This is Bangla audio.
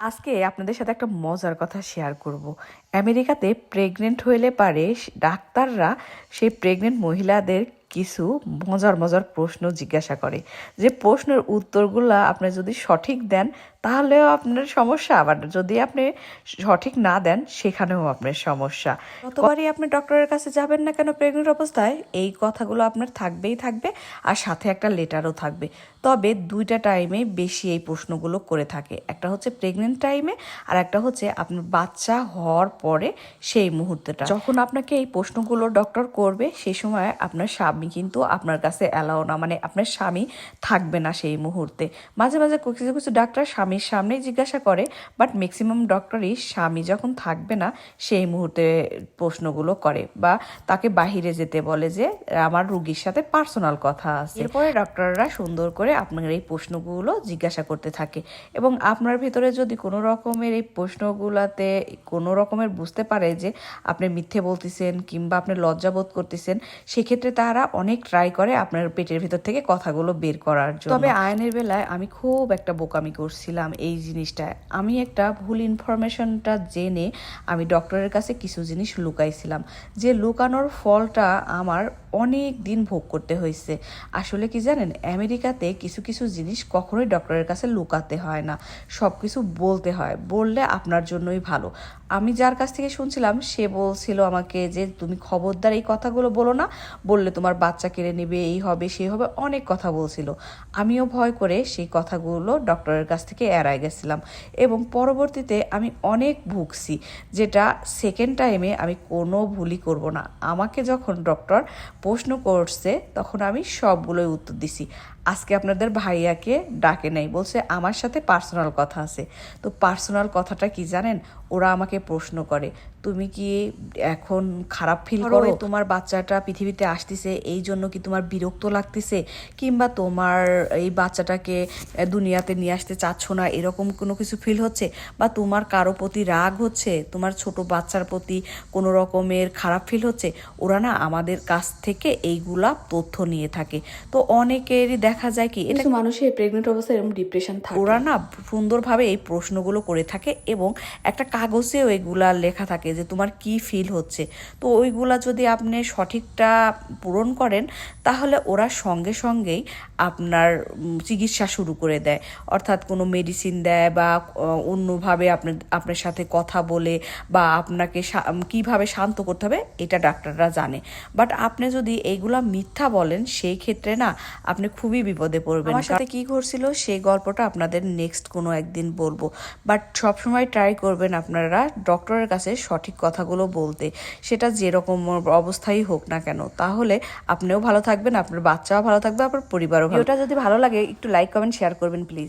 আজকে আপনাদের সাথে একটা মজার কথা শেয়ার করব। আমেরিকাতে প্রেগনেন্ট হইলে পারে ডাক্তাররা সেই প্রেগনেন্ট মহিলাদের কিছু মজার মজার প্রশ্ন জিজ্ঞাসা করে। যে প্রশ্নের উত্তরগুলো আপনি যদি সঠিক দেন তাহলেও আপনার সমস্যা। আবার যদি আপনি সঠিক না দেন, সেখানেও আপনার সমস্যা। কতবারই আপনি ডক্টরের কাছে যাবেন না কেন প্রেগনেন্ট অবস্থায়? এই কথাগুলো আপনার থাকবেই থাকবে আর সাথে একটা লেটারও থাকবে। তবে দুইটা টাইমে বেশি এই প্রশ্নগুলো করে থাকে। একটা হচ্ছে প্রেগনেন্ট টাইমে আর একটা হচ্ছে আপনার বাচ্চা হওয়ার পরে সেই মুহূর্তটা। যখন আপনাকে এই প্রশ্নগুলো ডক্টর করবে সেই সময় আপনার স্বামী কিন্তু আপনার কাছে অ্যালাও না। মানে আপনার স্বামী থাকবে না সেই মুহূর্তে। মাঝে মাঝে কিছু কিছু ডাক্তার স্বামীর সামনেই জিজ্ঞাসা করে বাট ম্যাক্সিমাম ডক্টরই স্বামী যখন থাকবে না সেই মুহূর্তে প্রশ্নগুলো করে বা তাকে বাহিরে যেতে বলে যে আমার রুগীর সাথে পার্সোনাল কথা আছে। এরপরে ডক্টররা সুন্দর করে আপনার এই প্রশ্নগুলো জিজ্ঞাসা করতে থাকে এবং আপনার ভিতরে যদি কোনো রকমের এই প্রশ্নগুলোতে কোনো রকমের বুঝতে পারে যে আপনি মিথ্যে বলতেছেন কিংবা আপনি লজ্জা বোধ করতেছেন সেক্ষেত্রে তারা অনেক ট্রাই করে আপনার পেটের ভিতর থেকে কথাগুলো বের করার জন্য। তবে আয়নের বেলায় আমি খুব একটা বোকামি করছিলাম এই জিনিসটা আমি একটা ভুল ইনফরমেশনটা জেনে আমি ডক্টরের কাছে কিছু জিনিস লুকাইছিলাম। যে লুকানোর ফলটা আমার অনেক দিন ভোগ করতে হয়েছে। আসলে কি জানেন, আমেরিকাতে কিছু কিছু জিনিস কখনোই ডক্টরের কাছে লুকাতে হয় না। সব কিছু বলতে হয়। বললে আপনার জন্যই ভালো। আমি যার কাছ থেকে শুনছিলাম, সে বলছিল আমাকে যে, তুমি খবরদার, এই কথাগুলো বলো না। বললে তোমার বাচ্চা কেড়ে নেবে, এই হবে সেই হবে, অনেক কথা বলছিল। আমিও ভয় করে সেই কথাগুলো ডক্টরের কাছ থেকে এড়ায় গেছিলাম। এবং পরবর্তীতে আমি অনেক ভুগছি, যেটা সেকেন্ড টাইমে আমি কোনো ভুলই করব না। আমাকে যখন ডক্টর প্রশ্ন করছে, তখন আমি সবগুলোই উত্তর দিছি। আজকে আপনাদের ভাইয়াকে ডাকে নাই, বলছে আমার সাথে পার্সোনাল কথা আছে। তো পার্সোনাল কথাটা কি জানেন? ওরা আমাকে প্রশ্ন করে তুমি কি এখন খারাপ ফিল করো? তোমার বাচ্চাটা পৃথিবীতে আসতেছে এই জন্য কি তোমার বিরক্ত লাগতেছে? কিংবা তোমার এই বাচ্চাটাকে দুনিয়াতে নিয়ে আসতে চাচ্ছ না এরকম কোনো কিছু ফিল হচ্ছে? বা তোমার কারও প্রতি রাগ হচ্ছে? তোমার ছোট বাচ্চার প্রতি কোনো রকমের খারাপ ফিল হচ্ছে? ওরা না আমাদের কাছ থেকে এইগুলা তথ্য নিয়ে থাকে। তো অনেকেরই দেখা যায় কি এটা মানুষের প্রেগনেন্ট অবস্থায় এরকম ডিপ্রেশন থাকে। ওরা না সুন্দরভাবে এই প্রশ্নগুলো করে থাকে এবং একটা কাগজেও এগুলা লেখা থাকে যে তোমার কি ফিল হচ্ছে। তো ওইগুলা যদি আপনি সঠিকটা পূরণ করেন, তাহলে ওরা সঙ্গে সঙ্গেই আপনার চিকিৎসা শুরু করে দেয়। অর্থাৎ কোনো মেডিসিন দেয় বা অন্যভাবে আপনার আপনার সাথে কথা বলে বা আপনাকে কীভাবে শান্ত করতে হবে, এটা ডাক্তাররা জানে। বাট আপনি যদি এইগুলা মিথ্যা বলেন, সেই ক্ষেত্রে না, আপনি খুবই বিপদে পড়বেন। আমার সাথে কী ঘটছিল, সেই গল্পটা আপনাদের নেক্সট কোনো একদিন বলব। বাট সবসময় ট্রাই করবেন আপনারা ডক্টরের কাছে সঠিক কথাগুলো বলতে, সেটা যেরকম অবস্থাই হোক না কেন, তাহলে আপনিও ভালো থাকবেন, আপনার বাচ্চাও ভালো থাকবে, আপনার পরিবারও ভালো যদি ভালো লাগে, একটু লাইক কমেন্ট শেয়ার করবেন প্লিজ